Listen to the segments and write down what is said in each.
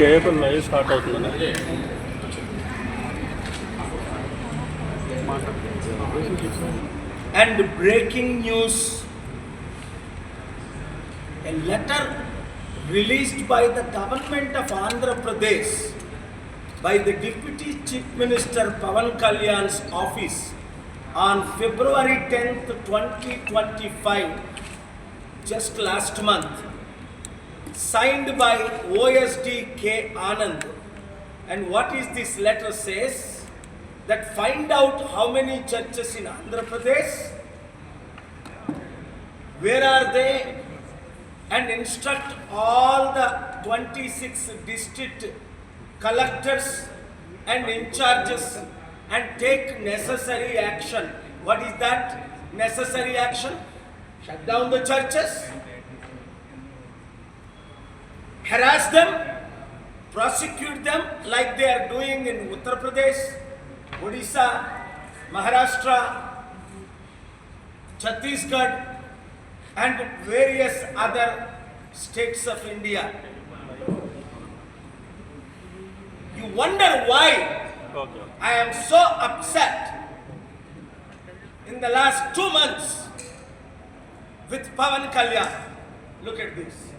Cable live start అవుతుందని And breaking news a letter released by the government of Andhra Pradesh by the Deputy Chief Minister Pavan Kalyan's office on February 10th, 2025, just last month, signed by OSD K. Anand. And what is this letter says? That find out how many churches in Andhra Pradesh, where are they, and instruct all the 26 district collectors and in charges and take necessary action. What is that necessary action? Shut down the churches, harass them, prosecute them like they are doing in Uttar Pradesh, Odisha, Maharashtra, Chhattisgarh, and various other states of India. You wonder why I am so upset in the last two months with Pavan Kalyan. Look at this.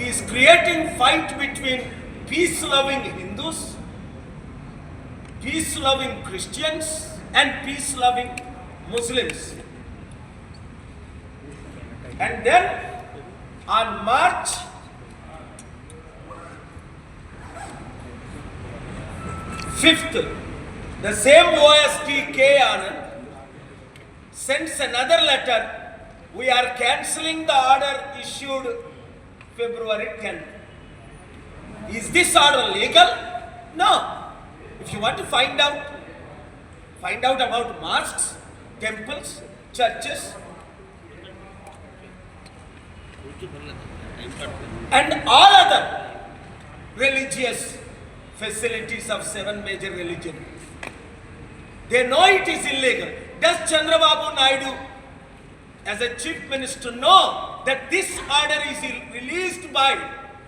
He is creating fight between peace-loving Hindus, peace-loving Christians, and peace-loving Muslims. And then on March 5th, the same OST K Anand sends another letter. We are cancelling the order issued February 10th. Is this order legal? No. If you want to find out, find out about mosques, temples, churches, and all other religious facilities of seven major religions. They know it is illegal. Does Chandrababu Naidu, as a chief minister, know that this order is released by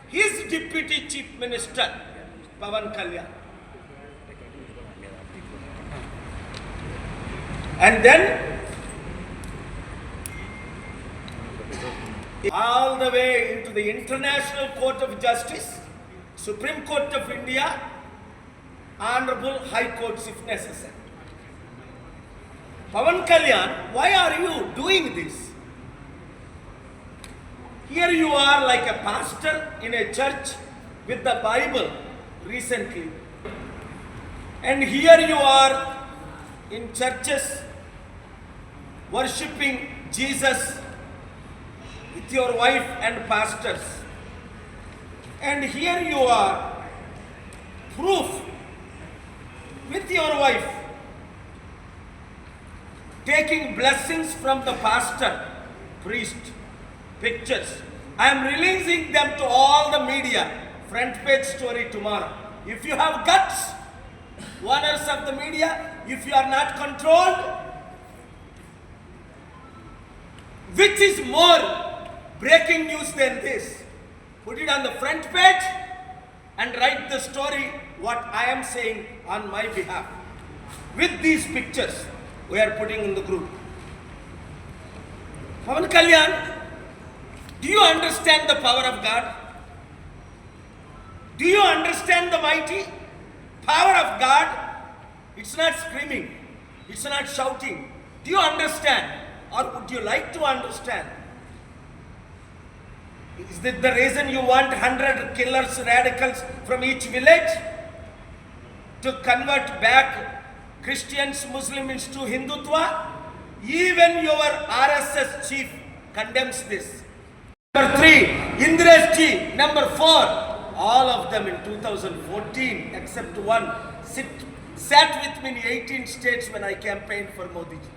his deputy chief minister, Pavan Kalyan? And then all the way into the International Court of Justice, Supreme Court of India, Honorable High Courts if necessary. Pavan Kalyan, why are you doing this? Here you are like a pastor in a church with the Bible recently. And here you are in churches worshipping Jesus with your wife and pastors. And here you are, proof with your wife, taking blessings from the pastor, priest, pictures. I am releasing them to all the media, front page story tomorrow. If you have guts, owners of the media, if you are not controlled, which is more breaking news than this? Put it on the front page and write the story what I am saying on my behalf. With these pictures we are putting in the group. Pavan Kalyan, do you understand the power of God? Do you understand the mighty power of God? It's not screaming, it's not shouting. Do you understand? Or would you like to understand? Is that the reason you want 100 killers, radicals from each village? To convert back Christians, Muslims to Hindutva? Even your RSS chief condemns this. Number three, Indresh Ji. Number four, all of them in 2014, except one, sit, sat with me in 18 states when I campaigned for Modi ji.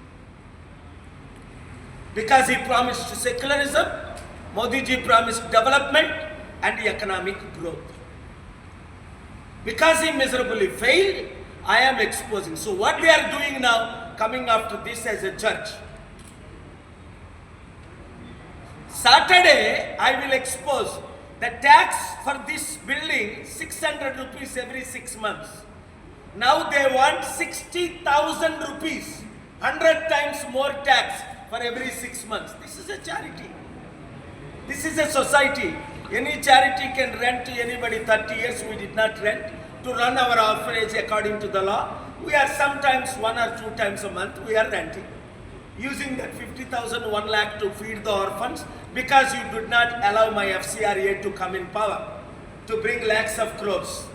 Because he promised secularism, Modi ji promised development and economic growth. Because he miserably failed, I am exposing. So, what they are doing now, coming after this as a church, Saturday I will expose The tax for this building 600 rupees every six months. Now they want 60,000 rupees, 100 times more tax for every six months. This is a charity. This is a society. Any charity can rent to anybody 30 years. We did not rent to run our orphanage according to the law. We are sometimes one or two times a month we are renting. Using that 50,000, 1 lakh to feed the orphans because you did not allow my FCRA to come in power to bring lakhs of crores.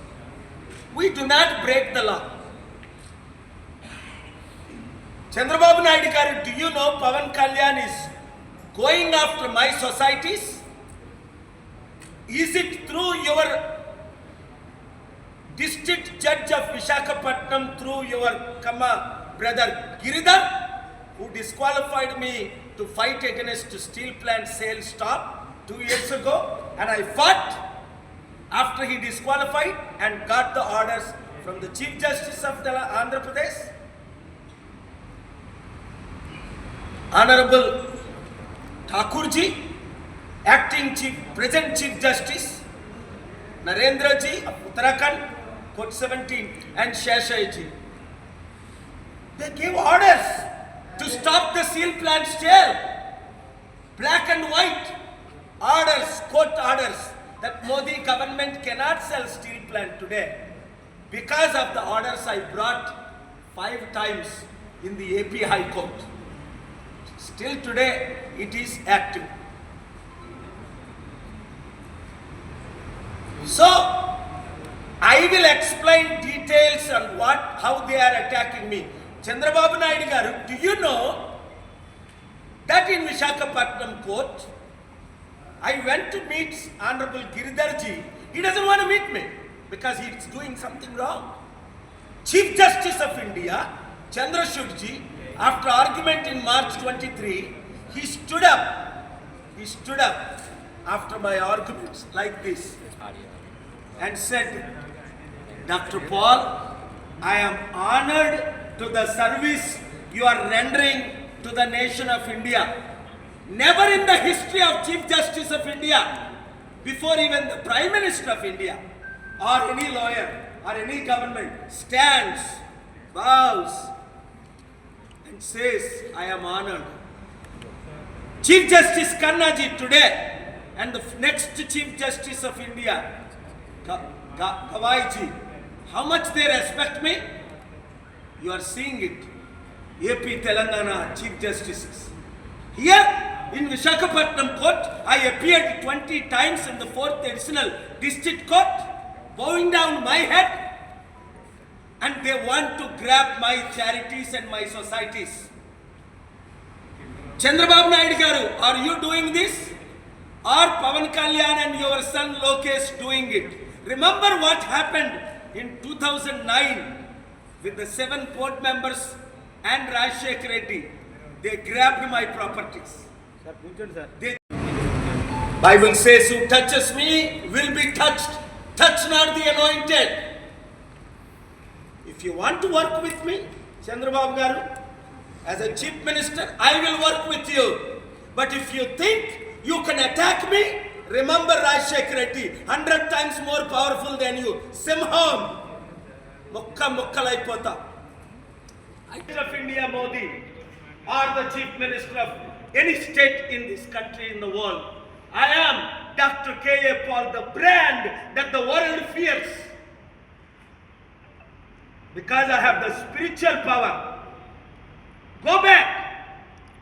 We do not break the law. Chandrababu Naidu do you know Pavan Kalyan is going after my societies? Is it through your district judge of Visakhapatnam through your Kama brother Giridhar who disqualified me to fight against steel plant sale stop two years ago. And I fought after he disqualified and got the orders from the Chief Justice of the Andhra Pradesh, Honorable Thakurji, Acting Chief, Present Chief Justice, Narendra Ji of Uttarakhand, Court 17, and Sheshai Ji. They gave orders to stop the steel plant sale. Black and white orders, court orders that Modi government cannot sell steel plant today. Because of the orders I brought five times in the AP High Court. Still today it is active. So I will explain details and what, how they are attacking me. Chandrababu Naidu Garu, do you know that in Vishakapatnam court, I went to meet Honorable Giridharji. He doesn't want to meet me because he's doing something wrong. Chief Justice of India, Chandra Shukji, after argument in March 23, he stood up. He stood up after my arguments like this and said, Dr. Paul, I am honored to the service you are rendering to the nation of India. Never in the history of Chief Justice of India, before even the Prime Minister of India, or any lawyer, or any government stands, bows, and says, I am honored. Chief Justice Kannaji today, and the next Chief Justice of India, Kawai how much they respect me? You are seeing it. AP Telangana Chief Justices. Here in Visakhapatnam Court, I appeared 20 times in the 4th Additional District Court, bowing down my head, and they want to grab my charities and my societies. Chandrababu Naidu garu, are you doing this? Or Pavan Kalyan and your son Lokesh doing it? Remember what happened in 2009 with the seven board members and Rajshekhar Reddy. They grabbed my properties. Sir, Pujan, sir. They Bible says, who touches me will be touched. Touch not the anointed. If you want to work with me, Chandrababu Garu, as a chief minister, I will work with you. But if you think you can attack me, remember Rajshekh Reddy, hundred times more powerful than you. Simham, mukka mukkalaipotam. of India Modi or the chief minister of any state in this country in the world. I am Dr. K.A. Paul, the brand that the world fears. Because I have the spiritual power. Go back.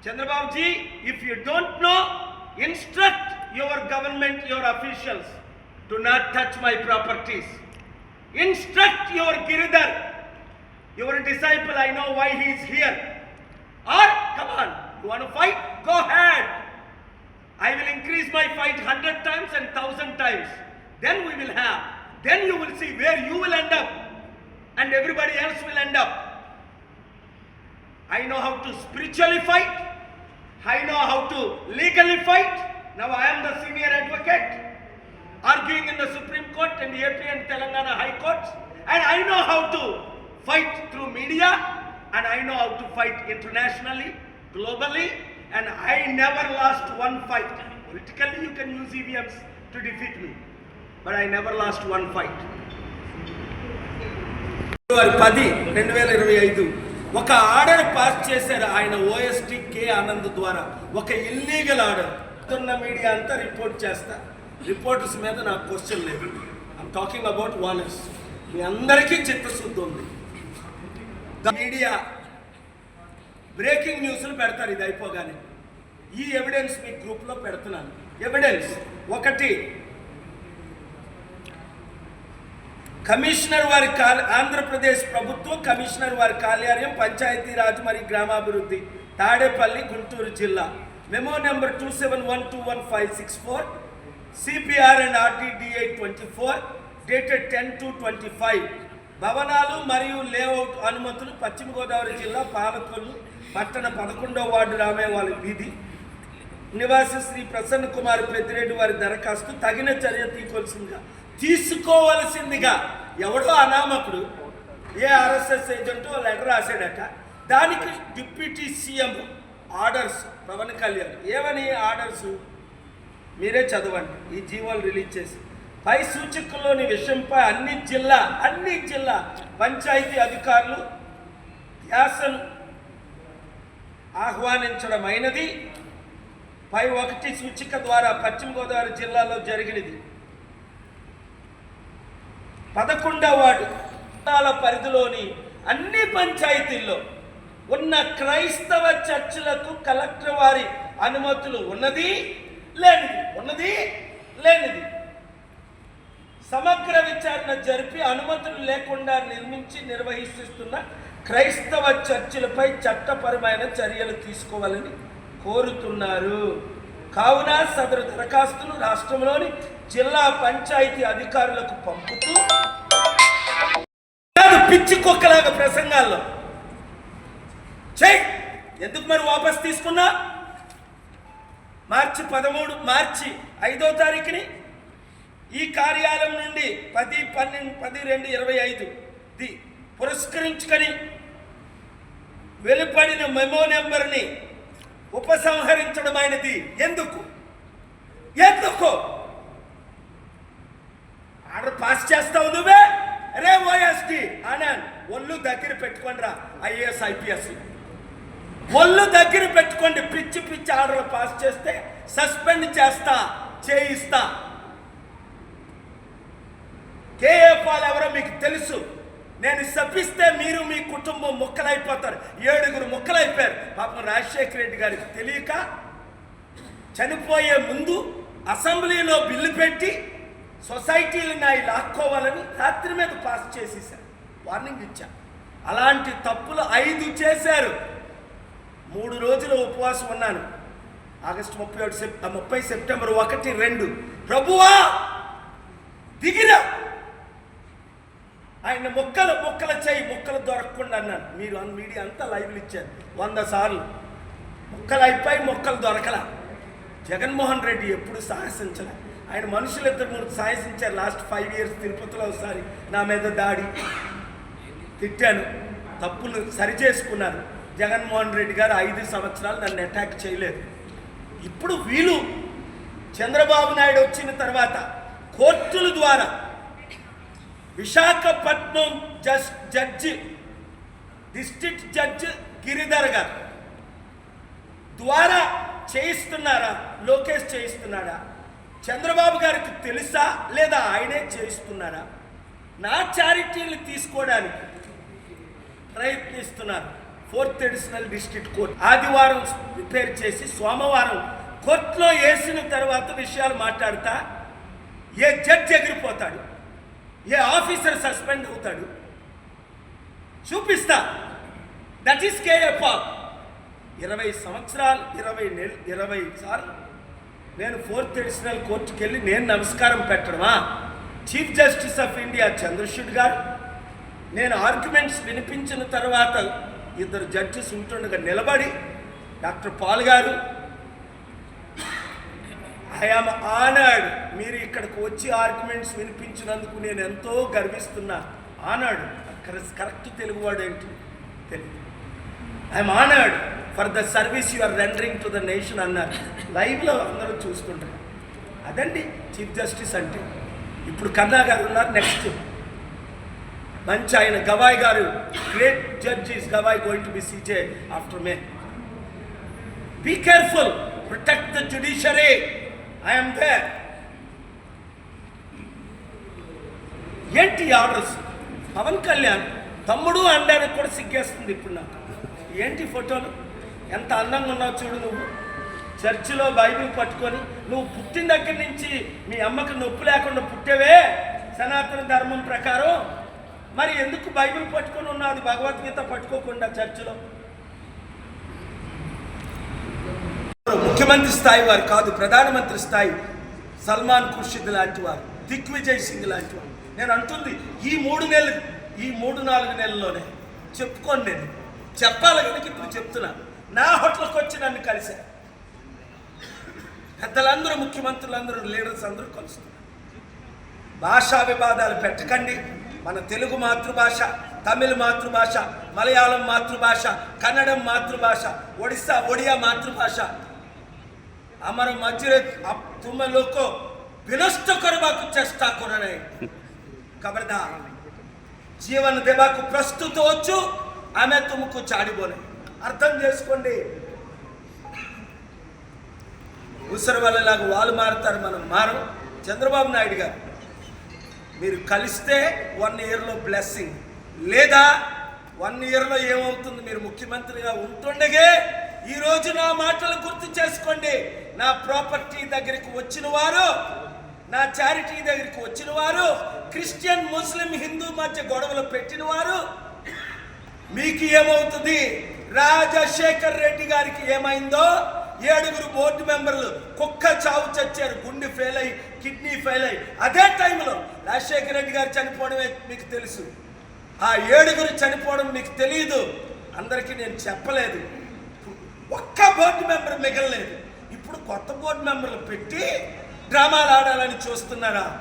Chandrababu ji, if you don't know, instruct your government, your officials, do not touch my properties. Instruct your Giridhar, your disciple, I know why he is here. Or, come on, you want to fight? Go ahead. I will increase my fight hundred times and thousand times. Then we will have. Then you will see where you will end up, and everybody else will end up. I know how to spiritually fight. I know how to legally fight. Now I am the senior advocate, arguing in the Supreme Court and the AP and Telangana High Courts, and I know how to fight through media, and I know how to fight internationally, globally, and I never lost one fight. Politically, you can use EVMs, to defeat me. But I never lost one fight. పది రెండు వేల ఇరవై ఐదు ఒక order pass చేశారు ఆయన OST కే ఆనంద్ ద్వారా ఒక ఇల్లీగల్ ఆర్డర్ ఉన్న మీడియా అంతా రిపోర్ట్ చేస్తా. రిపోర్టర్స్ మీద నాకు క్వశ్చన్ లేదు. ఐమ్ టాకింగ్ అబౌట్ వానర్స్ మీ అందరికీ చిత్తశుద్ధి ఉంది. మీడియా బ్రేకింగ్ న్యూస్లు పెడతారు ఇది అయిపోగానే. ఈ ఎవిడెన్స్ మీ గ్రూప్లో పెడుతున్నాను. ఎవిడెన్స్ ఒకటి కమిషనర్ వారి కాల్ ఆంధ్రప్రదేశ్ ప్రభుత్వం కమిషనర్ వారి కార్యాలయం పంచాయతీరాజ్ మరియు గ్రామాభివృద్ధి తాడేపల్లి గుంటూరు జిల్లా. Memo number two seven one two one five six four CPR and RTDI twenty four dated ten two twenty five భవనాలు మరియు లేఅవుట్ అనుమతులు పశ్చిమ గోదావరి జిల్లా పాలకొల్లు పట్టణ పదకొండవ వార్డు రామేవాళ్ళ వీధి. నివాసి శ్రీ ప్రసన్న కుమార్ పెద్దిరెడ్డి వారి దరఖాస్తు తగిన చర్య తీసుకోవాల్సిందిగా. తీసుకోవలసిందిగా ఎవడో అనామకుడు ఏ ఆర్ఎస్ఎస్ ఏజెంట్ లెటర్ రాశాడట. దానికి deputy CM orders Pawan Kalyan. ఏమని ఆర్డర్స్? మీరే చదవండి. ఈ జీవోలు రిలీజ్ చేసి. పై సూచికల్లోని విషయంపై అన్ని జిల్లా అన్ని జిల్లా పంచాయతీ అధికారులు ధ్యాసను ఆహ్వానించడమైనది. పై ఒకటి సూచిక ద్వారా పశ్చిమ గోదావరి జిల్లాలో జరిగినది. పదకొండవ వార్డు జిల్లాల పరిధిలోని అన్ని పంచాయతీల్లో ఉన్న క్రైస్తవ చర్చిలకు కలెక్టర్ వారి అనుమతులు ఉన్నది లేనిది ఉన్నది లేనిది. సమగ్ర విచారణ జరిపి అనుమతులు లేకుండా నిర్మించి నిర్వహిస్తున్న క్రైస్తవ చర్చిలపై చట్టపరమైన చర్యలు తీసుకోవాలని కోరుతున్నారు. కావున సదరు దరఖాస్తును రాష్ట్రంలోని జిల్లా పంచాయతీ అధికారులకు పంపుతూ పిచ్చి కుక్కలాగా ప్రసంగాల్లో చెయ్! ఎందుకు మరి వాపస్ తీసుకున్నా? మార్చి పదమూడు మార్చి ఐదో తారీఖుని ఈ కార్యాలయం నుండి పది పన్నెండు పది రెండు ఇరవై ఐదు ది పురస్కరించుకొని వెలుపడిన మెమో నెంబర్ని ఉపసంహరించడమైనది ఎందుకు? ఎందుకు? ఆర్డర్ పాస్ చేస్తావు నువ్వే? రే ఓఎస్టీ అనాన్ ఒళ్ళు దగ్గర పెట్టుకోండి రా ఐఏఎస్ ఐపీఎస్. ఒళ్ళు దగ్గర పెట్టుకోండి. పిచ్చి పిచ్చి ఆర్డర్లు పాస్ చేస్తే సస్పెండ్ చేస్తా చేయిస్తా. కేఏ పాల్ ఎవరో మీకు తెలుసు. నేను శపిస్తే మీరు మీ కుటుంబం ముక్కలైపోతారు. ఏడుగురు ముక్కలైపోయారు. పాపం రాజశేఖర రెడ్డి గారికి తెలియక చనిపోయే ముందు అసెంబ్లీలో బిల్లు పెట్టి సొసైటీలు నాయి లాక్కోవాలని రాత్రి మీద పాస్ చేసేసారు వార్నింగ్ ఇచ్చా అలాంటి తప్పులు ఐదు చేశారు. మూడు రోజులు ఉపవాసం ఉన్నాను. ఆగస్టు ముప్పై ఒకటి సెప్ ముప్పై సెప్టెంబర్ ఒకటి రెండు. ప్రభువా! దిగిరా! ఆయన మొక్కలు మొక్కలు చేయి మొక్కలు దొరకకుండా అన్నాను. మీరు అన్ మీడియా అంతా లైవ్లు ఇచ్చారు. వంద సార్లు. మొక్కలు అయిపోయి మొక్కలు దొరకలా. జగన్మోహన్ రెడ్డి ఎప్పుడు సాహసించలే. ఆయన మనుషులు ఇద్దరు మూడు సాహసించారు లాస్ట్ ఫైవ్ ఇయర్స్ తిరుపతిలో ఒకసారి నా మీద దాడి. తిట్టాను. తప్పులు సరిచేసుకున్నాను జగన్మోహన్ రెడ్డి గారు ఐదు సంవత్సరాలు నన్ను అటాక్ చేయలేదు. ఇప్పుడు వీళ్ళు చంద్రబాబు నాయుడు వచ్చిన తర్వాత కోర్టుల ద్వారా Visakhapatnam just judge district judge Giridhar garu ద్వారా చేయిస్తున్నారా? లోకేష్ చేయిస్తున్నాడా? చంద్రబాబు గారికి తెలుసా లేదా ఆయనే చేయిస్తున్నారా? నా చారిటీలు తీసుకోవడానికి ప్రయత్నిస్తున్నారు. Fourth additional district court. ఆదివారం ప్రిపేర్ చేసి సోమవారం కోర్టులో వేసిన తర్వాత విషయాలు మాట్లాడతా ఏ జడ్జి ఎగిరిపోతాడు ఏ ఆఫీసర్ సస్పెండ్ అవుతాడు చూపిస్తా. That is KA Paul. ఇరవై సంవత్సరాలు ఇరవై నెల ఇరవై సార్లు నేను ఫోర్త్ ఎడిషనల్ కోర్టుకి వెళ్ళి నేను నమస్కారం పెట్టడమా? Chief justice of India Chandrachud garu నేను ఆర్గ్యుమెంట్స్ వినిపించిన తర్వాత ఇద్దరు జడ్జెస్ ఉంటుండగా నిలబడి డాక్టర్ పాల్ గారు ఐఆమ్ ఆనాడు మీరు ఇక్కడికి వచ్చి ఆర్గ్యుమెంట్స్ వినిపించినందుకు నేను ఎంతో గర్విస్తున్నా. ఆనాడు కరెక్ట్ తెలుగువాడు ఏంటి? Telugu I'm honoured for the service you are rendering to the nation అన్నారు. లైవ్లో అందరూ చూస్తుంటారు. అదండి చీఫ్ జస్టిస్ అంటే. ఇప్పుడు కన్నా గారు ఉన్నారు నెక్స్ట్. మంచి ఆయన Gavai garu great judge is Gavai going to be CJ after May be careful protect the judiciary I'm there ఏంటి ఆర్డర్స్ పవన్ కళ్యాణ్ తమ్ముడు అనడానికి కూడా సిగ్గేస్తుంది ఇప్పుడు నాకు. ఏంటి ఫోటోలు? ఎంత అందంగా ఉన్నావు చూడు నువ్వు. చర్చిలో బైబిల్ పట్టుకొని నువ్వు పుట్టిన దగ్గర నుంచి మీ అమ్మకి నొప్పి లేకుండా పుట్టేవే. సనాతన ధర్మం ప్రకారం. మరి ఎందుకు బైబిల్ పట్టుకొని ఉన్నది భగవద్గీత పట్టుకోకుండా చర్చిలో? ముఖ్యమంత్రి స్థాయి వారు కాదు ప్రధానమంత్రి స్థాయి సల్మాన్ ఖుర్షిద్ లాంటి వారు దిగ్విజయ్ సింగ్ లాంటి వారు. నేను అంటుంది ఈ మూడు నెలలు ఈ మూడు నాలుగు నెలల్లోనే చెప్పుకోను నేను. చెప్పాలి కనుక ఇప్పుడు చెప్తున్నా. నా హోటల్కి వచ్చి నన్ను కలిశారు. పెద్దలందరూ ముఖ్యమంత్రులందరూ లీడర్స్ అందరూ కలుస్తున్నారు. భాషా వివాదాలు పెట్టకండి. మన తెలుగు మాతృభాష తమిళ మాతృభాష మలయాళం మాతృభాష కన్నడం మాతృభాష ఒడిస్సా ఒడియా మాతృభాష ଆମର ମଝିରେ ଆପ- ତୁମେ ଲୋକ ବିନଷ୍ଟ କରିବାକୁ ଚେଷ୍ଟା କର ନାହିଁ ଖବରଦାର జీవన దేవాకు ప్రస్తుత వచ్చు ఆమె తుమకు చాడిపోనే అర్థం చేసుకోండి ఉసరు వల్లలాగా వాళ్ళు మారుతారు మనం మారం చంద్రబాబు నాయుడు గారు మీరు కలిస్తే వన్ ఇయర్లో బ్లెస్సింగ్ లేదా వన్ ఇయర్లో ఏమవుతుంది? మీరు ముఖ్యమంత్రిగా ఉంటుండగే ఈరోజు నా మాటలు గుర్తు చేసుకోండి. నా ప్రాపర్టీ దగ్గరికి వచ్చిన వారు నా చారిటీ దగ్గరికి వచ్చిన వారు క్రిస్టియన్ ముస్లిం హిందూ మధ్య గొడవలు పెట్టిన వారు మీకు ఏమవుతుంది? రాజశేఖర్ రెడ్డి గారికి ఏమైందో ఏడుగురు బోర్డు మెంబర్లు కుక్క చావు చచ్చారు గుండె ఫెయిల్ అయ్యి కిడ్నీ ఫెయిల్ అయ్యి. అదే టైంలో రాజశేఖర్ రెడ్డి గారు చనిపోవడమే మీకు తెలుసు. ఆ ఏడుగురు చనిపోవడం మీకు తెలియదు అందరికీ నేను చెప్పలేదు. ఒక్క బోర్డు మెంబర్ మిగలలేదు. ఇప్పుడు కొత్త బోర్డు మెంబర్లు పెట్టి డ్రామాలు ఆడాలని చూస్తున్నారా?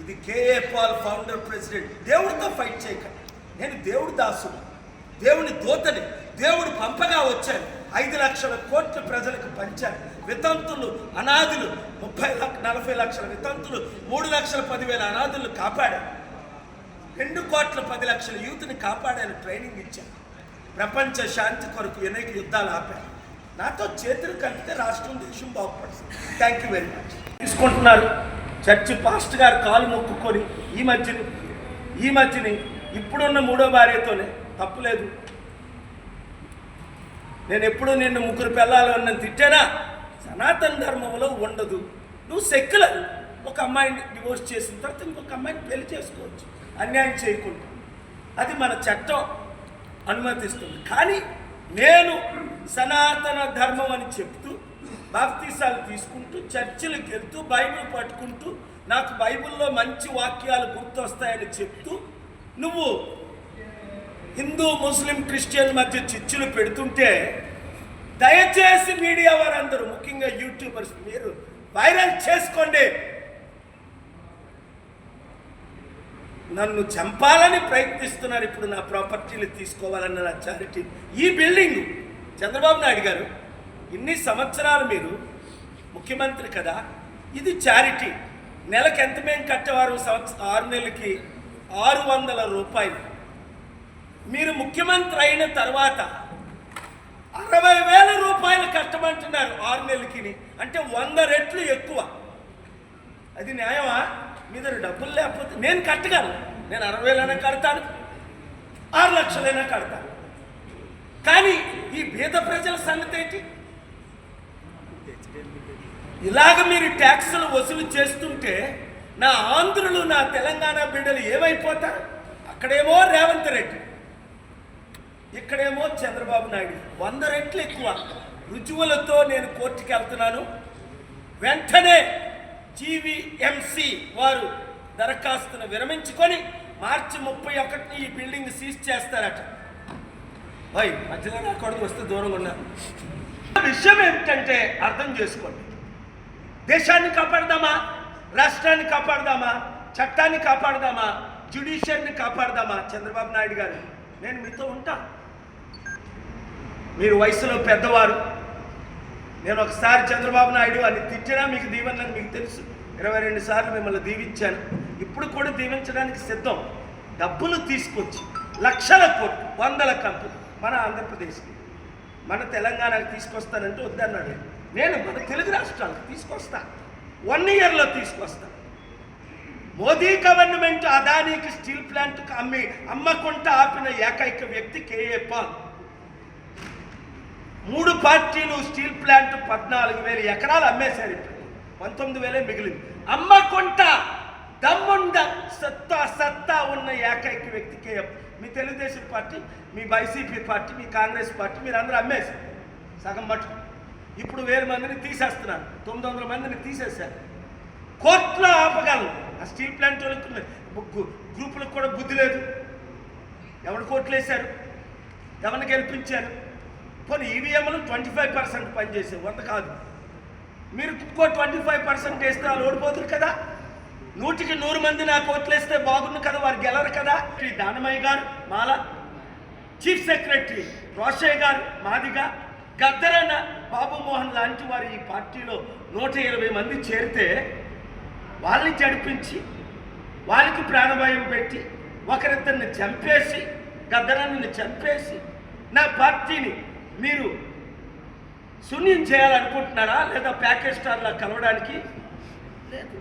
ఇది కేఏ పాల్ ఫౌండర్ ప్రెసిడెంట్ దేవుడితో ఫైట్ చేయక నేను దేవుడి దాసుడు దేవుని దూతని దేవుడు పంపగా వచ్చాను. ఐదు లక్షల కోట్లు ప్రజలకు పంచారు. వితంతులు అనాథులు ముప్పై లక్ష నలభై లక్షల వితంతులు మూడు లక్షల పదివేల అనాథులు కాపాడారు. రెండు కోట్ల పది లక్షల యూత్ని కాపాడారు ట్రైనింగ్ ఇచ్చారు. ప్రపంచ శాంతి కొరకు అనేక యుద్ధాలు ఆపారు. నాతో చేతులు కలిపితే రాష్ట్రం దేశం బాగుపడుతుంది. థ్యాంక్ యూ వెరీ మచ్ తీసుకుంటున్నారు. చర్చి పాస్ట్ గారు కాలు మొక్కుకొని ఈ మధ్యని ఈ మధ్యని ఇప్పుడున్న మూడో భార్యతోనే తప్పులేదు నేను ఎప్పుడు నిన్ను ముగ్గురు పిల్లలు నన్ను తిట్టానా? సనాతన ధర్మంలో ఉండదు. నువ్వు సెక్యులర్. ఒక అమ్మాయిని డివోర్స్ చేసిన తర్వాత ఇంకొక అమ్మాయిని పెళ్ళి చేసుకోవచ్చు. అన్యాయం చేయకుండా. అది మన చట్టం. అనుమతిస్తుంది. కానీ నేను సనాతన ధర్మం అని చెప్తూ బాప్తీసాలు తీసుకుంటూ చర్చిలకు వెళ్తూ బైబిల్ పట్టుకుంటూ నాకు బైబిల్లో మంచి వాక్యాలు గుర్తొస్తాయని చెప్తూ నువ్వు హిందూ ముస్లిం క్రిస్టియన్ మధ్య చిచ్చులు పెడుతుంటే దయచేసి మీడియా వారందరూ ముఖ్యంగా యూట్యూబర్స్ మీరు వైరల్ చేసుకోండి. నన్ను చంపాలని ప్రయత్నిస్తున్నారు ఇప్పుడు నా ప్రాపర్టీలు తీసుకోవాలన్న నా చారిటీ. ఈ బిల్డింగ్ చంద్రబాబు నాయుడు గారు ఇన్ని సంవత్సరాలు మీరు ముఖ్యమంత్రి కదా ఇది చారిటీ. నెలకు ఎంత మేము కట్టేవారు? సంవత్సరం ఆరు నెలలకి ఆరు వందల రూపాయలు. మీరు ముఖ్యమంత్రి అయిన తర్వాత అరవై వేల రూపాయలు కట్టమంటున్నారు ఆరు నెలలకి అంటే వంద రెట్లు ఎక్కువ. అది న్యాయమా? మీ దగ్గర డబ్బులు లేకపోతే నేను కట్టగలను. నేను అరవై వేలైనా కడతాను. ఆరు లక్షలైనా కడతాను. కానీ ఈ పేద ప్రజల సంగతి ఏంటి? ఇలాగ మీరు ట్యాక్సులు వసూలు చేస్తుంటే నా ఆంధ్రులు నా తెలంగాణ బిడ్డలు ఏమైపోతారు? అక్కడేమో రేవంత్ రెడ్డి. ఇక్కడేమో చంద్రబాబు నాయుడు. వంద రెట్లు ఎక్కువ. రుజువులతో నేను కోర్టుకి వెళ్తున్నాను. వెంటనే జీవీఎంసీ వారు దరఖాస్తును విరమించుకొని మార్చి ముప్పై ఒకటిని ఈ బిల్డింగ్ సీజ్ చేస్తారట. భయ్ మధ్యలో నా కొడుకు వస్తే దూరంగా ఉన్నారు విషయం ఏమిటంటే అర్థం చేసుకోండి. దేశాన్ని కాపాడదామా? రాష్ట్రాన్ని కాపాడదామా? చట్టాన్ని కాపాడదామా? జ్యుడిషియర్ని కాపాడదామా? చంద్రబాబు నాయుడు గారు నేను మీతో ఉంటాను మీరు వయసులో పెద్దవారు. నేను ఒకసారి చంద్రబాబు నాయుడు అని తిట్టినా మీకు దీవెనని మీకు తెలుసు. ఇరవై రెండు సార్లు మిమ్మల్ని దీవించాను. ఇప్పుడు కూడా దీవించడానికి సిద్ధం. డబ్బులు తీసుకొచ్చి లక్షల కోట్లు వందల కంపెనీ మన ఆంధ్రప్రదేశ్కి. మన తెలంగాణకి తీసుకొస్తానంటే వద్దన్నాడు. నేను మన తెలుగు రాష్ట్రాలకు తీసుకొస్తా. వన్ ఇయర్లో తీసుకొస్తా. మోదీ గవర్నమెంట్ అదానీకి స్టీల్ ప్లాంట్కి అమ్మి అమ్మకుంటా ఆపిన ఏకైక వ్యక్తి కేఏ పాల్. మూడు పార్టీలు స్టీల్ ప్లాంట్ పద్నాలుగు వేల ఎకరాలు అమ్మేశారు ఇప్పుడు. పంతొమ్మిది వేలే మిగిలింది. అమ్మకుంట దమ్ముండ సత్తా సత్తా ఉన్న ఏకైక వ్యక్తి కేఎం. మీ తెలుగుదేశం పార్టీ మీ వైసీపీ పార్టీ మీ కాంగ్రెస్ పార్టీ మీరు అందరూ అమ్మేశారు. సగం మటుకు. ఇప్పుడు వేల మందిని తీసేస్తున్నారు. తొమ్మిది వందల మందిని తీసేశారు. కోర్టులో ఆపగలరు. ఆ స్టీల్ ప్లాంట్ వాళ్ళకి గ్రూపులకు కూడా బుద్ధి లేదు. ఎవరు కోట్లు వేశారు ఎవరిని గెలిపించారు? కొన్ని ఈవీఎంలు ట్వంటీ ఫైవ్ పర్సెంట్ పనిచేసాయి వంద కాదు. మీరు ఇంకో ట్వంటీ ఫైవ్ పర్సెంట్ వేస్తే వాళ్ళు ఓడిపోతురు కదా? నూటికి నూరు మంది నాకు ఓట్లేస్తే బాగుంది కదా? వారు గెలరు కదా? శ్రీ దానమయ్య గారు మాల చీఫ్ సెక్రటరీ రోషయ్య గారు మాదిగా గద్దరన్న బాబు మోహన్ లాంటి వారు ఈ పార్టీలో నూట ఇరవై మంది చేరితే వాళ్ళని జడిపించి వాళ్ళకి ప్రాణభయం పెట్టి ఒకరిద్దరిని చంపేసి గద్దరన్నని చంపేసి నా పార్టీని మీరు శూన్యం చేయాలనుకుంటున్నారా లేదా ప్యాకేజ్ స్టార్లా కలవడానికి? లేదు.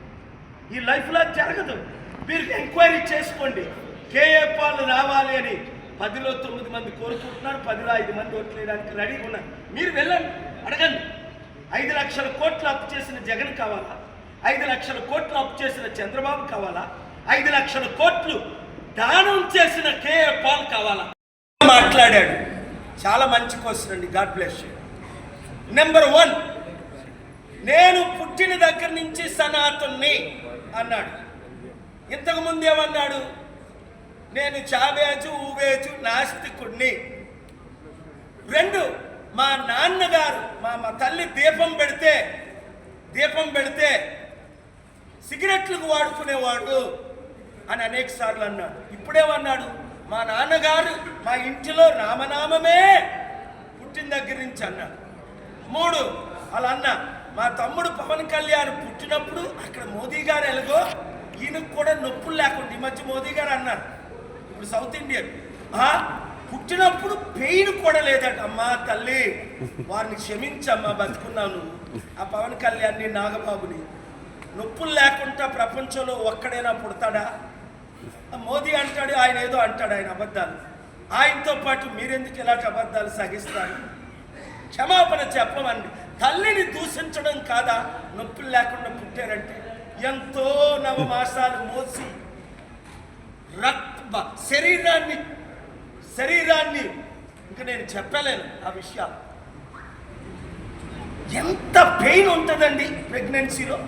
ఈ లైఫ్లో జరగదు. మీరు ఎంక్వైరీ చేసుకోండి. కేఏ పాలు రావాలి అని పదిలో తొమ్మిది మంది కోరుకుంటున్నారు పదిలో ఐదు మంది ఓట్లు వేయడానికి రెడీగా ఉన్నారు. మీరు వెళ్ళండి అడగండి. ఐదు లక్షల కోట్లు అప్పు చేసిన జగన్ కావాలా? ఐదు లక్షల కోట్లు అప్పు చేసిన చంద్రబాబు కావాలా? ఐదు లక్షల కోట్లు దానం చేసిన కేఏ పాల్ కావాలా? మాట్లాడాడు. చాలా మంచి క్వశ్చన్ అండి. గాడ్ బ్లెస్ నెంబర్ వన్ నేను పుట్టిన దగ్గర నుంచి సనాతన్ని అన్నాడు. ఇంతకు ముందు ఏమన్నాడు? నేను చావేజు ఊవేజు నాస్తికుణ్ణి. రెండు మా నాన్నగారు మా మా తల్లి దీపం పెడితే దీపం పెడితే సిగరెట్లకు వాడుకునేవాడు అని అనేక సార్లు అన్నాడు. ఇప్పుడేమన్నాడు? మా నాన్నగారు మా ఇంటిలో రామనామమే పుట్టిన దగ్గర నుంచి అన్నాడు మూడు అలా అన్న మా తమ్ముడు పవన్ కళ్యాణ్ పుట్టినప్పుడు అక్కడ మోదీ గారు ఎలాగో ఈయనకు కూడా నొప్పులు లేకుండా ఈ మధ్య మోదీ గారు అన్నారు. ఇప్పుడు సౌత్ ఇండియన్. పుట్టినప్పుడు పెయిన్ కూడా లేదట. అమ్మా తల్లి వారిని క్షమించమ్మా బతుకున్నాను ఆ పవన్ కళ్యాణ్ని నాగబాబుని నొప్పులు లేకుండా ప్రపంచంలో ఒక్కడైనా పుడతాడా? మోదీ అంటాడు ఆయన ఏదో అంటాడు ఆయన అబద్ధాలు. ఆయనతో పాటు మీరెందుకు ఇలాంటి అబద్ధాలు సహిస్తారు క్షమాపణ చెప్పమండి. తల్లిని దూషించడం కాదా? నొప్పులు లేకుండా పుట్టారంటే ఎంతో నవమాసాలు మోసి రక్త శరీరాన్ని శరీరాన్ని ఇంకా నేను చెప్పలేను ఆ విషయాలు. ఎంత పెయిన్ ఉంటుందండి ప్రెగ్నెన్సీలో?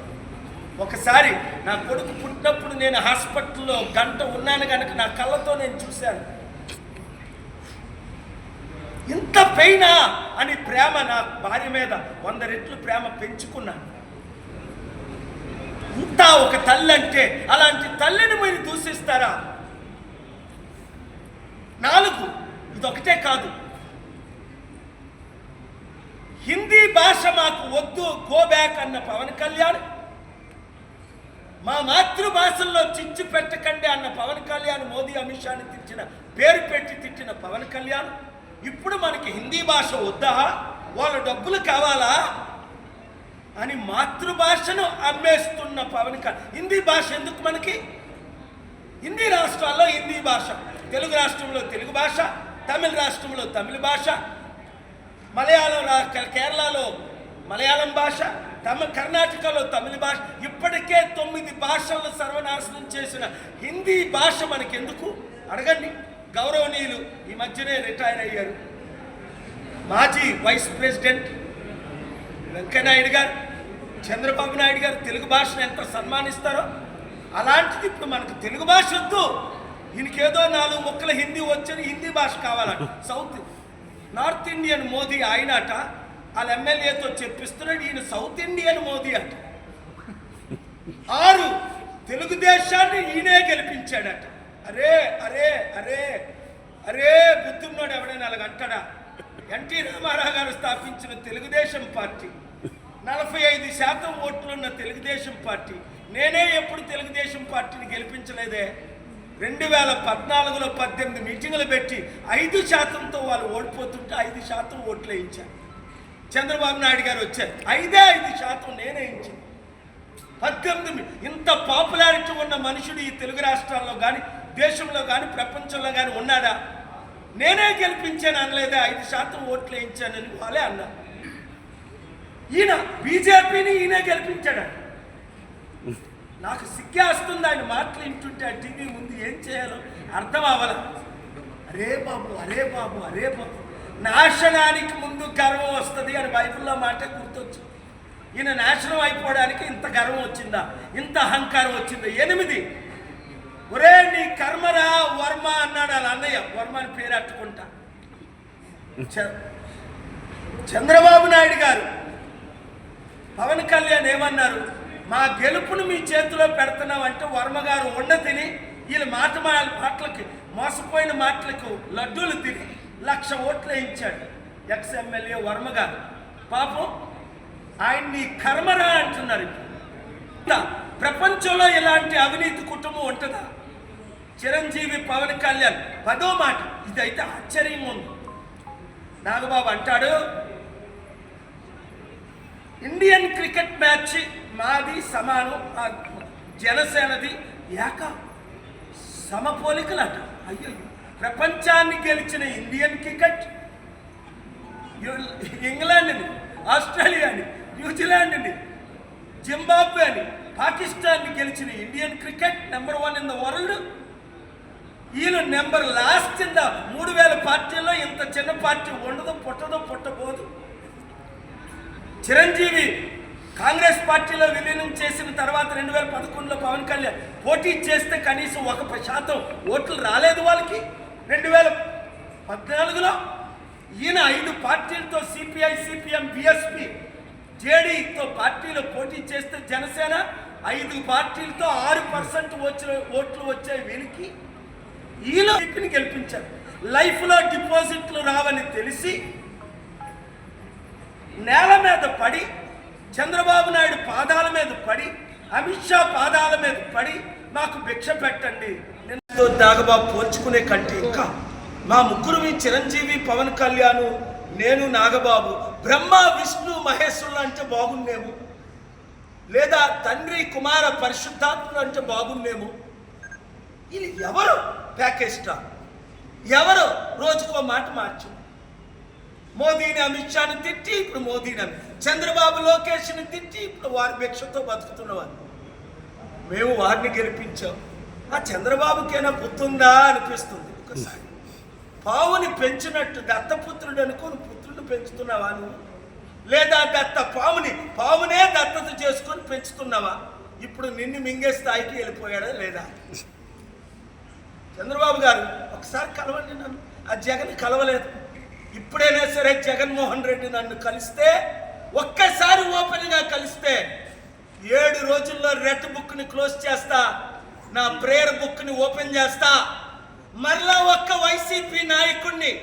ఒకసారి నా కొడుకు పుట్టినప్పుడు నేను హాస్పిటల్లో గంట ఉన్నాను కనుక నా కళ్ళతో నేను చూశాను. ఇంత పెయినా అని ప్రేమ నా భార్య మీద వంద రెట్లు ప్రేమ పెంచుకున్నాను ఇంత ఒక తల్లి అంటే అలాంటి తల్లిని మీరు దూషిస్తారా? నాలుగు ఇదొకటే కాదు. హిందీ భాష మాకు వద్దు గో బ్యాక్ అన్న పవన్ కళ్యాణ్ మా మాతృభాషల్లో చిచ్చు పెట్టకండి అన్న పవన్ కళ్యాణ్ మోదీ అమిత్ షాని తిట్టిన పేరు పెట్టి తిట్టిన పవన్ కళ్యాణ్ ఇప్పుడు మనకి హిందీ భాష వద్దా? వాళ్ళ డబ్బులు కావాలా? అని మాతృభాషను అమ్మేస్తున్న పవన్ కళ్యాణ్. హిందీ భాష ఎందుకు మనకి? హిందీ రాష్ట్రాల్లో హిందీ భాష తెలుగు రాష్ట్రంలో తెలుగు భాష తమిళ రాష్ట్రంలో తమిళ భాష మలయాళం రా- కేరళలో మలయాళం భాష తమ కర్ణాటకలో తమిళ భాష ఇప్పటికే తొమ్మిది భాషలను సర్వనాశనం చేసిన హిందీ భాష మనకెందుకు? అడగండి. గౌరవనీయులు ఈ మధ్యనే రిటైర్ అయ్యారు. మాజీ వైస్ ప్రెసిడెంట్ వెంకయ్యనాయుడు గారు చంద్రబాబు నాయుడు గారు తెలుగు భాషను ఎంత సన్మానిస్తారో? అలాంటిది ఇప్పుడు మనకు తెలుగు భాష వద్దు. ఈయనకేదో నాలుగు ముక్కల హిందీ వచ్చని హిందీ భాష కావాలంట. సౌత్ నార్త్ ఇండియన్ మోదీ ఆయనట వాళ్ళ ఎమ్మెల్యేతో చెప్పిస్తున్నాడు ఈయన సౌత్ ఇండియన్ మోదీ అంట. ఆరు తెలుగుదేశాన్ని ఈయనే గెలిపించాడట. అరే అరే అరే అరే బుద్ధున్నాడు ఎవడైనా అలాగ అంటాడా? ఎన్టీ రామారావు గారు స్థాపించిన తెలుగుదేశం పార్టీ. నలభై ఐదు శాతం ఓట్లున్న తెలుగుదేశం పార్టీ. నేనే ఎప్పుడు తెలుగుదేశం పార్టీని గెలిపించలేదే? రెండు వేల పద్నాలుగులో పద్దెనిమిది మీటింగులు పెట్టి ఐదు శాతంతో వాళ్ళు ఓడిపోతుంటే ఐదు శాతం ఓట్లు వేయించారు. చంద్రబాబు నాయుడు గారు వచ్చారు. ఐదే ఐదు శాతం నేనే ఇచ్చాను. పద్దెనిమిది ఇంత పాపులారిటీ ఉన్న మనుషుడు ఈ తెలుగు రాష్ట్రాల్లో కానీ దేశంలో కానీ ప్రపంచంలో కానీ ఉన్నాడా? నేనే గెలిపించాను అనలేదే ఐదు శాతం ఓట్లు వేయించానని వాళ్ళే అన్నారు. ఈయన బీజేపీని ఈయనే గెలిపించాడు? నాకు సిగ్గేస్తుంది ఆయన మాటలు వింటుంటే ఆ టీవీ ముందు ఏం చేయాలో అర్థం అవ్వాలి. అరే బాబు అరే బాబు అరే బాబు. నాశనానికి ముందు గర్వం వస్తుంది అని బైబిల్లో మాట గుర్తొచ్చు ఈయన నాశనం అయిపోవడానికి ఇంత గర్వం వచ్చిందా? ఇంత అహంకారం వచ్చిందా? ఎనిమిది. ఒరే నీ కర్మరా వర్మ అన్నాడు వాళ్ళ అన్నయ్య. వర్మ అని పేరు అట్టుకుంటా. చ- చంద్రబాబు నాయుడు గారు పవన్ కళ్యాణ్ ఏమన్నారు? మా గెలుపును మీ చేతిలో పెడుతున్నాం అంటే వర్మ గారు తిని వీళ్ళ మాట మాటలకి మోసపోయిన మాటలకు లడ్డూలు తిని. లక్ష ఓట్లు వేయించాడు ఎక్స్ ఎమ్మెల్యే వర్మ గారు. పాపం ఆయన్ని కర్మరా అంటున్నారు ఇప్పుడు. ప్రపంచంలో ఇలాంటి అవినీతి కుటుంబం ఉంటుందా? చిరంజీవి పవన్ కళ్యాణ్. పదో మాట. ఇదైతే ఆశ్చర్యం ఉంది. నాగబాబు అంటాడు ఇండియన్ క్రికెట్ మ్యాచ్ మాది సమానం జనసేనది ఏక సమపోలికలట. అయ్యో ప్రపంచాన్ని గెలిచిన ఇండియన్ క్రికెట్ ఇంగ్లాండ్ని ఆస్ట్రేలియాని న్యూజిలాండ్ని జింబాబ్వేని పాకిస్తాన్ని గెలిచిన Indian cricket number one in the world. వీళ్ళు నెంబర్ లాస్ట్ కింద మూడు వేల పార్టీల్లో ఇంత చిన్న పార్టీ ఉండదు పుట్టదు పుట్టబోదు. చిరంజీవి కాంగ్రెస్ పార్టీలో విలీనం చేసిన తర్వాత రెండు వేల పదకొండులో పవన్ కళ్యాణ్ పోటీ చేస్తే కనీసం ఒక శాతం ఓట్లు రాలేదు వాళ్ళకి. రెండు వేల పద్నాలుగులో ఈయన ఐదు పార్టీలతో సిపిఐ సిపిఎం బిఎస్పి జేడీతో పార్టీలో పోటీ చేస్తే జనసేన ఐదు పార్టీలతో ఆరు పర్సెంట్ వచ్చిన ఓట్లు వచ్చాయి వీరికి ఈలో టిప్పిని గెలిపించారు. లైఫ్లో డిపాజిట్లు రావని తెలిసి నేల మీద పడి చంద్రబాబు నాయుడు పాదాల మీద పడి అమిత్ షా పాదాల మీద పడి నాకు భిక్ష పెట్టండి నేను నాగబాబు పోల్చుకునే కంటే ఇంకా. మా ముగ్గురు మీ చిరంజీవి పవన్ కళ్యాణ్ నేను నాగబాబు బ్రహ్మ విష్ణు మహేశ్వరులు అంటే బాగుండేమో. లేదా తండ్రి కుమార పరిశుద్ధాత్ములు అంటే బాగుండేమో. ఇది ఎవరు? ప్యాకేజ్ స్టార్ ఎవరు? రోజుకో మాట మార్చు. మోదీని అమిత్ షాని తిట్టి ఇప్పుడు మోదీని చంద్రబాబు లోకేష్ని తిట్టి ఇప్పుడు వారి భిక్షతో బతుకుతున్నవారు మేము వారిని గెలిపించాం. ఆ చంద్రబాబుకైనా పుత్తుందా అనిపిస్తుంది ఒకసారి పావుని పెంచినట్టు దత్తపుత్రుడు అనుకుని పుత్రుడు పెంచుతున్నావా నువ్వు? లేదా దత్త పావుని పావునే దత్తత చేసుకొని పెంచుతున్నావా? ఇప్పుడు నిన్ను మింగే స్థాయికి వెళ్ళిపోయాడా లేదా? చంద్రబాబు గారు ఒకసారి కలవండి నన్ను. ఆ జగన్ కలవలేదు. ఇప్పుడైనా సరే జగన్మోహన్ రెడ్డి నన్ను కలిస్తే ఒక్కసారి ఓపెన్గా కలిస్తే ఏడు రోజుల్లో రెడ్ బుక్ని క్లోజ్ చేస్తా. నా ప్రేయర్ బుక్ని ఓపెన్ చేస్తా. మరలా ఒక్క వైసీపీ నాయకుడిని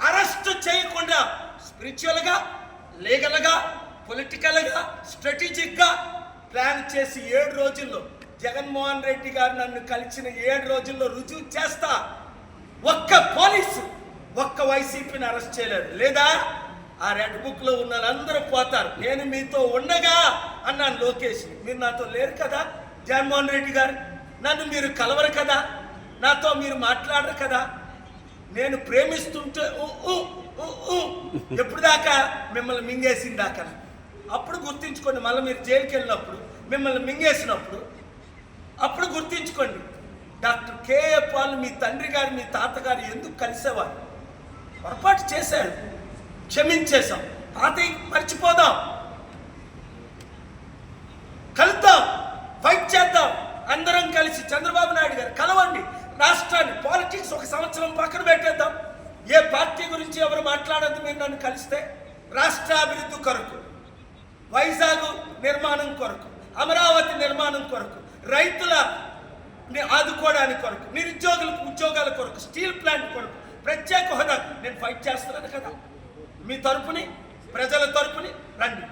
అరెస్ట్ చేయకుండా స్పిరిచువల్గా లీగల్గా పొలిటికల్గా స్ట్రాటజిక్గా ప్లాన్ చేసి ఏడు రోజుల్లో జగన్మోహన్ రెడ్డి గారు నన్ను కలిసిన ఏడు రోజుల్లో రుజువు చేస్తా. ఒక్క పోలీసు ఒక్క వైసీపీని అరెస్ట్ చేయలేదు. లేదా? ఆ రెడ్ బుక్లో ఉన్న అందరూ పోతారు. నేను మీతో ఉండగా అన్నాను లోకేష్. మీరు నాతో లేరు కదా? జగన్మోహన్ రెడ్డి గారు నన్ను మీరు కలవరు కదా? నాతో మీరు మాట్లాడరు కదా? నేను ప్రేమిస్తుంటే ఎప్పుడు దాకా? మిమ్మల్ని మింగేసిన దాకా. అప్పుడు గుర్తించుకోండి మళ్ళీ మీరు జైలుకి వెళ్ళినప్పుడు మిమ్మల్ని మింగేసినప్పుడు అప్పుడు గుర్తించుకోండి. డాక్టర్ కేఏ పాల్ మీ తండ్రి గారు మీ తాతగారు ఎందుకు కలిసేవారు? పొరపాటు చేశారు. క్షమించేశాం. పాత మర్చిపోదాం. కలుద్దాం. ఫైట్ చేద్దాం. అందరం కలిసి చంద్రబాబు నాయుడు గారు కలవండి. రాష్ట్రాన్ని పాలిటిక్స్ ఒక సంవత్సరం పక్కన పెట్టేద్దాం. ఏ పార్టీ గురించి ఎవరు మాట్లాడద్దు మీరు నన్ను కలిస్తే? రాష్ట్రాభివృద్ధి కొరకు వైజాగ్ నిర్మాణం కొరకు అమరావతి నిర్మాణం కొరకు రైతుల ఆదుకోవడానికి కొరకు నిరుద్యోగులకు ఉద్యోగాల కొరకు స్టీల్ ప్లాంట్ కొరకు ప్రత్యేక హోదా నేను ఫైట్ చేస్తున్నాను కదా. మీ తరపుని ప్రజల తరపుని రండి.